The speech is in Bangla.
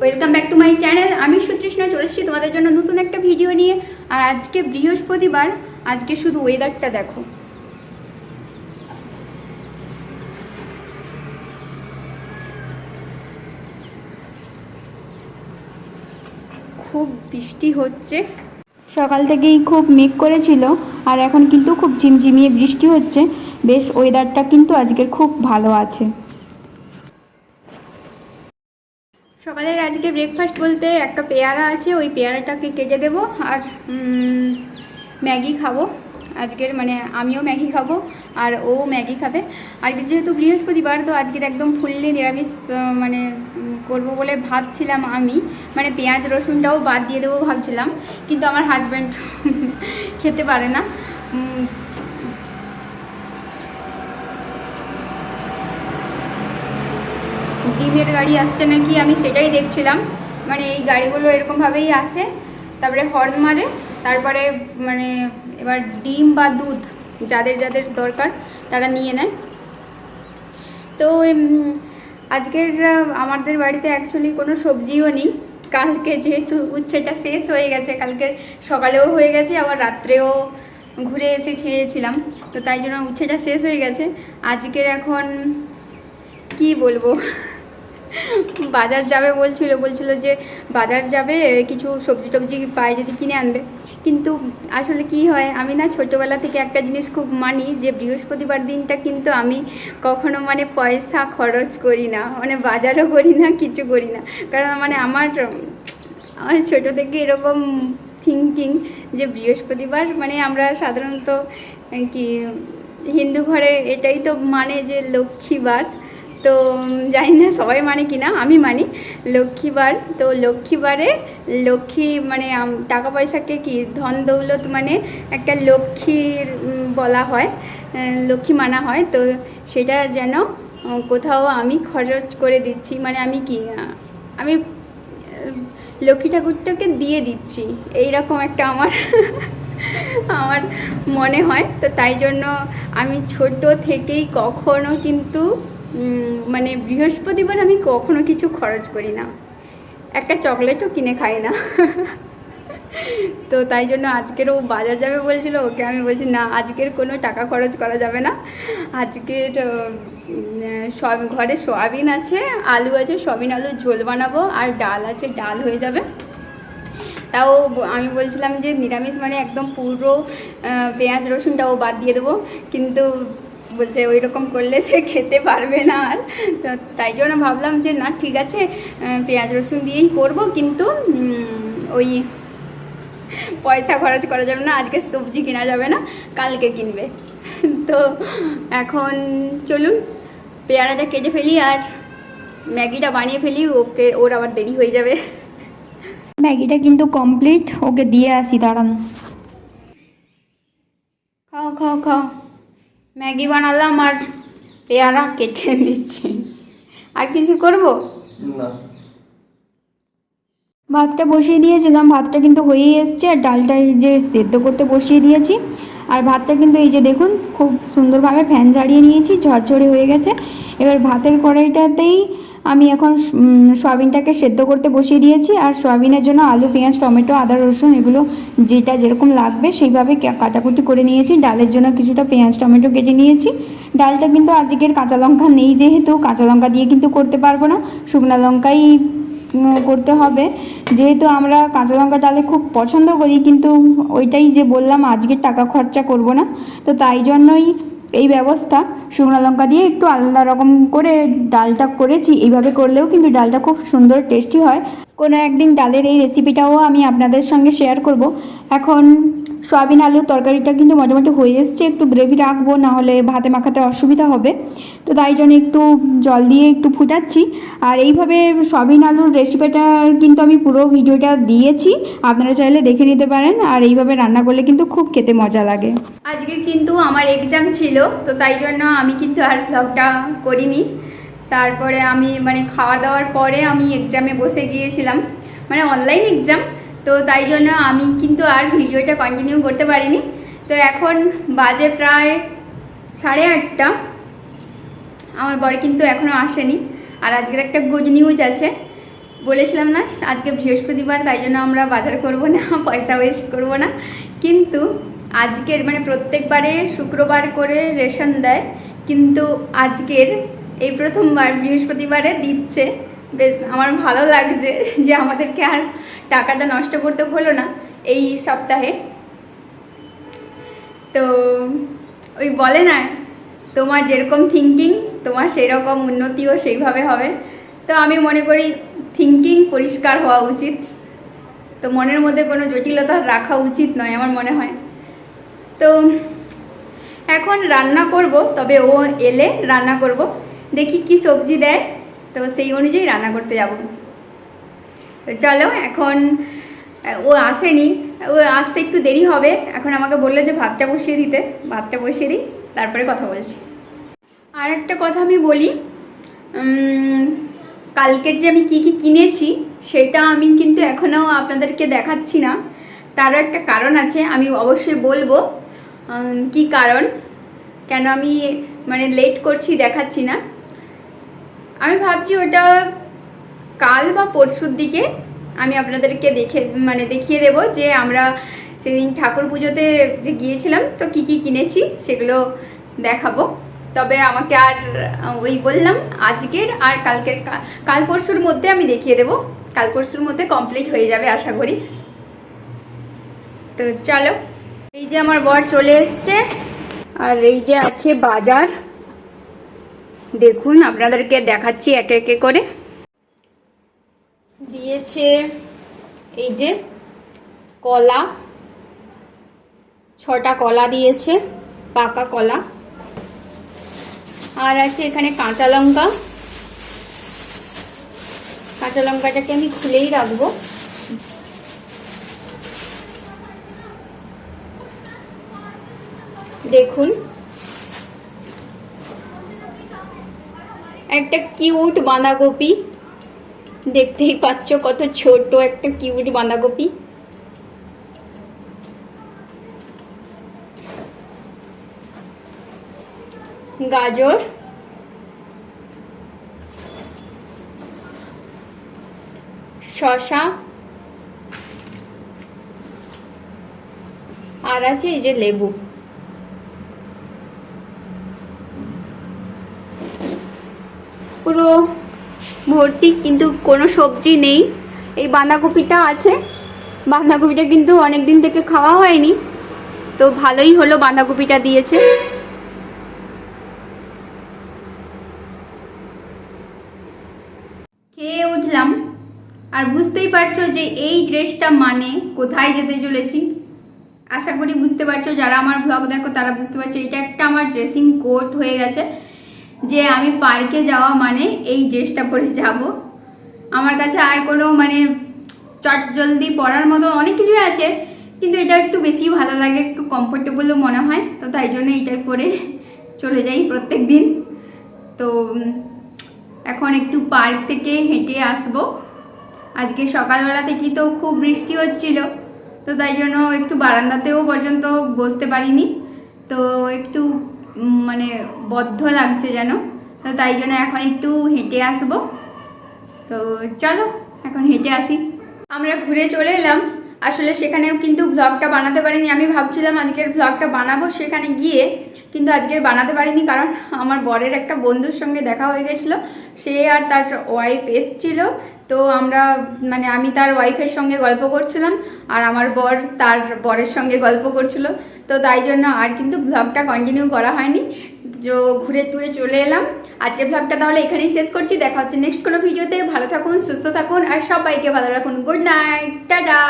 Welcome back to my channel আমি সুতৃষ্ণা, চলে এসেছি তোমাদের জন্য নতুন একটা ভিডিও নিয়ে। আর আজকে বৃহস্পতিবার, আজকে শুধু ওয়েদারটা দেখো। খুব বৃষ্টি হচ্ছে। সকাল থেকেই খুব মেঘ করেছিল, আর এখন কিন্তু খুব ঝিমঝিমিয়ে বৃষ্টি হচ্ছে। বেশ ওয়েদারটা কিন্তু আজকের খুব ভালো আছে। আজকে ব্রেকফাস্ট বলতে একটা পেয়ারা আছে, ওই পেয়ারাটাকে কেটে দেবো আর ম্যাগি খাব। আজকের মানে আমিও ম্যাগি খাব আর ও ম্যাগি খাবে। আজকে যেহেতু বৃহস্পতিবার, তো আজকের একদম ফুললি নিরামিষ মানে করব বলে ভাবছিলাম আমি। মানে পেঁয়াজ রসুনটাও বাদ দিয়ে দেবো ভাবছিলাম, কিন্তু আমার হাজব্যান্ড খেতে পারে না। ডিমের গাড়ি আসছে নাকি আমি সেটাই দেখছিলাম। মানে এই গাড়িগুলো এরকমভাবেই আসে। তারপরে হর্ন মারে, তারপরে মানে এবার ডিম বা দুধ, যাদের যাদের দরকার তারা নিয়ে নেয়। তো আজকের আমাদের বাড়িতে অ্যাকচুয়ালি কোনো সবজিও নেই। কালকে যেহেতু উচ্ছেটা শেষ হয়ে গেছে, কালকে সকালেও হয়ে গেছে, আবার রাত্রেও ঘুরে এসে খেয়েছিলাম। তো তাই জন্য উচ্ছেটা শেষ হয়ে গেছে। আজকের এখন কি বলব? বাজার যাবে বলছিল বলছিল যে বাজার যাবে, কিছু সবজি টবজি পায় যদি কিনে আনবে। কিন্তু আসলে কি হয়, আমি না ছোটোবেলা থেকে একটা জিনিস খুব মানি যে বৃহস্পতিবার দিনটা কিন্তু আমি কখনো মানে পয়সা খরচ করি না মানে বাজারও করি না, কিছু করি না। কারণ মানে আমার আমার ছোটো থেকে এরকম থিঙ্কিং যে বৃহস্পতিবার মানে আমরা সাধারণত কি হিন্দু ঘরে এটাই তো মানে যে লক্ষ্মীবার। তো, জানি না সবাই মানে কি না আমি মানি। লক্ষ্মীবার, তো লক্ষ্মীবারে লক্ষ্মী মানে টাকা পয়সাকে কি, ধন দৌলত মানে একটা লক্ষ্মীর বলা হয় লক্ষ্মী মানা হয়। তো সেটা যেন কোথাও আমি খরচ করে দিচ্ছি মানে আমি কি আমি লক্ষ্মী ঠাকুরটাকে দিয়ে দিচ্ছি। এইরকম একটা আমার আমার মনে হয়। তো তাই জন্য আমি ছোট থেকেই কখনো কিন্তু মানে বৃহস্পতিবার আমি কখনো কিছু খরচ করি না। একটা চকলেটও কিনে খাই না। তো তাই জন্য আজকের ও বাজার যাবে বলছিল, ওকে আমি বলছি, না, আজকের কোনো টাকা খরচ করা যাবে না। আজকের সব ঘরে সোয়াবিন আছে, আলু আছে, সোয়াবিন আলুর ঝোল বানাবো, আর ডাল আছে, ডাল হয়ে যাবে। তাও আমি বলছিলাম যে নিরামিষ মানে একদম পুরো পেঁয়াজ রসুনটাও বাদ দিয়ে দেবো। কিন্তু বলছে ওই রকম করলে সে খেতে পারবে না আর। তো তাই জন্য ভাবলাম যে না ঠিক আছে পেঁয়াজ রসুন দিয়েই করব কিন্তু ওই পয়সা খরচ করা যাবে না আজকে সবজি কেনা যাবে না কালকে কিনবে। তো এখন চলুন পেয়ারাটা কেটে ফেলি আর ম্যাগিটা বানিয়ে ফেলি ওকে ওর আবার দেরি হয়ে যাবে। ম্যাগিটা কিন্তু কমপ্লিট ওকে দিয়ে আসি দাঁড়ান। খাও খাও খাও। ম্যাগি বানালাম আর পেয়ারা কেটে দিচ্ছি আর কিছু করব? না। ভাতটা বসিয়ে দিয়েছিলাম। ভাতটা কিন্তু হয়েই এসছে। আর ডালটা এই যে সেদ্ধ করতে বসিয়ে দিয়েছি। আর ভাতটা কিন্তু এই যে দেখুন খুব সুন্দরভাবে ফ্যান ঝাড়িয়ে নিয়েছি। ঝরঝরে হয়ে গেছে। এবার ভাতের কড়াইটাতেই আমি এখন সয়াবিনটাকে সেদ্ধ করতে বসিয়ে দিয়েছি আর সয়াবিনের জন্য আলু, পেঁয়াজ, টমেটো, আদা, রসুন এগুলো যেটা যেরকম লাগবে সেইভাবে কাটাকুটি করে নিয়েছি। ডালের জন্য কিছুটা পেঁয়াজ, টমেটো কেটে নিয়েছি। ডালটা কিন্তু আজকের কাঁচা লঙ্কা নেই যেহেতু, কাঁচা লঙ্কা দিয়ে কিন্তু করতে পারব না। শুকনো লঙ্কাই করতে হবে। যেহেতু আমরা কাঁচা লঙ্কা ডালে খুব পছন্দ করি, কিন্তু ওইটাই যে বললাম আজকে টাকা খরচা করব না। তো তাই জন্যই এই ব্যবস্থা শুকনো লঙ্কা দিয়ে একটু আলাদা রকম করে ডালটা করেছি। এইভাবে করলেও কিন্তু ডালটা খুব সুন্দর টেস্টি হয়। কোনো একদিন ডালের এই রেসিপিটাও আমি আপনাদের সঙ্গে শেয়ার করব। এখন সয়াবিন আলুর তরকারিটা কিন্তু মোটামুটি হয়ে এসছে। একটু গ্রেভি রাখব না হলে ভাতে মাখাতে অসুবিধা হবে। তো তাই জন্য একটু জল দিয়ে একটু ফুটাচ্ছি। আর এইভাবে সয়াবিন আলুর রেসিপিটা কিন্তু আমি পুরো ভিডিওটা দিয়েছি। আপনারা চাইলে দেখে নিতে পারেন। আর এইভাবে রান্না করলে কিন্তু খুব খেতে মজা লাগে। আজকে কিন্তু আমার এক্সাম ছিল, তো তাই জন্য আমি কিন্তু আর ব্লগটা করিনি। তারপরে আমি মানে খাওয়া দাওয়ার পরে আমি এক্সামে বসে গিয়েছিলাম। মানে অনলাইন এক্সাম তো তাই জন্য আমি কিন্তু আর ভিডিওটা কন্টিনিউ করতে পারিনি। তো এখন বাজে প্রায় সাড়ে আটটা। আমার বর কিন্তু এখনও আসেনি। আর আজকের একটা গুড নিউজ আছে। বলেছিলাম না, আজকে বৃহস্পতিবার, তাই জন্য আমরা বাজার করব না, পয়সা ওয়েস্ট করব না। কিন্তু আজকের মানে প্রত্যেকবারে শুক্রবার করে রেশন দেয়, কিন্তু আজকের এই প্রথমবার বৃহস্পতিবারে দিচ্ছে। বেশ, আমার ভালো লাগছে যে আমাদেরকে আর টাকাটা নষ্ট করতে হলো না এই সপ্তাহে। তো ওই বলে না, তোমার যেরকম থিঙ্কিং তোমার সেই রকম উন্নতিও সেইভাবে হবে। তো আমি মনে করি থিঙ্কিং পরিষ্কার হওয়া উচিত। তো মনের মধ্যে কোনো জটিলতা রাখা উচিত নয় আমার মনে হয়। তো এখন রান্না করব, তবে ও এলে রান্না করব। দেখি কি সবজি দেয়। তো সেই অনুযায়ী রান্না করতে যাব। তো চলো, এখন ও আসেনি। ও আসতে একটু দেরি হবে। এখন আমাকে বলল যে ভাতটা বসিয়ে দিতে। ভাতটা বসিয়ে দিই, তারপরে কথা বলছি। আর একটা কথা আমি বলি কালকের যে আমি কি কি কিনেছি, সেটা আমি কিন্তু এখনও আপনাদেরকে দেখাচ্ছি না। তারও একটা কারণ আছে, আমি অবশ্যই বলব কি কারণ? কেন আমি মানে লেট করছি দেখাচ্ছি না। আমি ভাবছি ওটা কাল বা পরশুর দিকে আমি আপনাদেরকে দেখে মানে দেখিয়ে দেব যে আমরা সেদিন ঠাকুর পুজোতে যে গিয়েছিলাম, তো কি কি কিনেছি সেগুলো দেখাবো। তবে আমাকে আর ওই বললাম আজকের আর কালকের কাল পরশুর মধ্যে আমি দেখিয়ে দেব। কাল পরশুর মধ্যে কমপ্লিট হয়ে যাবে আশা করি। তো চলো, এই যে আমার বর চলে এসছে, আর এই যে আছে বাজার। দেখুন, আপনাদেরকে দেখাচ্ছি একে একে করে। দিয়েছে এই যে কলা, ছটা কলা দিয়েছে, পাকা কলা। আর আছে এখানে কাঁচা লঙ্কা। কাঁচা লঙ্কাটাকে আমি খুলেই রাখব। দেখুন একটা কিউট বাঁধাকপি। দেখতেই পাচ্ছ কত ছোট একটা কিউট বাঁধাকপি। গাজর। শশা আর আছে এই যে লেবু। পুরো ভর্তি, কিন্তু কোনো সবজি নেই। এই বাঁধাকপিটা আছে। বাঁধাকপিটা কিন্তু অনেক দিন থেকে খাওয়া হয়নি। তো ভালোই হলো বাঁধাকপিটা দিয়েছে। খেয়ে উঠলাম। আর বুঝতেই পারছ যে এই ড্রেসটা মানে কোথায় যেতে চলেছি। আশা করি বুঝতে পারছ, যারা আমার ব্লগ দেখো তারা বুঝতে পারছ, এটা একটা আমার ড্রেসিং কোট হয়ে গেছে। যে আমি পার্কে যাওয়া মানে এই ড্রেসটা পরে যাব। আমার কাছে আর কোনো মানে চট জলদি পরার মতো অনেক কিছুই আছে, কিন্তু এটা একটু বেশি ভালো লাগে, একটু কমফোর্টেবলও মনে হয়। তো তাই জন্য এইটাই পরে চলে যাই প্রত্যেক দিন। তো এখন একটু পার্ক থেকে হেঁটে আসব। আজকে সকালবেলা থেকেই তো খুব বৃষ্টি হচ্ছিল, তো তাই জন্য একটু বারান্দাতেও পর্যন্ত বসতে পারিনি। তো একটু মানে বদ্ধ লাগছে যেন। তো তাই জন্য এখন একটু হেঁটে আসব। তো চলো, এখন হেঁটে আসি। আমরা ঘুরে চলে এলাম। আসলে সেখানেও কিন্তু ব্লগটা বানাতে পারিনি। আমি ভাবছিলাম আজকের ব্লগটা বানাবো। সেখানে গিয়ে কিন্তু আজকে বানাতে পারিনি কারণ আমার বরের একটা বন্ধুর সঙ্গে দেখা হয়ে গেছিল। সে আর তার ওয়াইফ এসছিল। তো আমরা মানে আমি তার ওয়াইফের সঙ্গে গল্প করছিলাম আর আমার বর তার বরের সঙ্গে গল্প করছিল। তো তাই জন্য আর কিন্তু ব্লগটা কন্টিনিউ করা হয়নি। তো ঘুরে টুরে চলে এলাম। আজকের ভ্লগটা তাহলে এখানেই শেষ করছি। দেখা হচ্ছে নেক্সট কোনো ভিডিওতে। ভালো থাকুন, সুস্থ থাকুন আর সবাইকে ভালো রাখুন। Good night tata!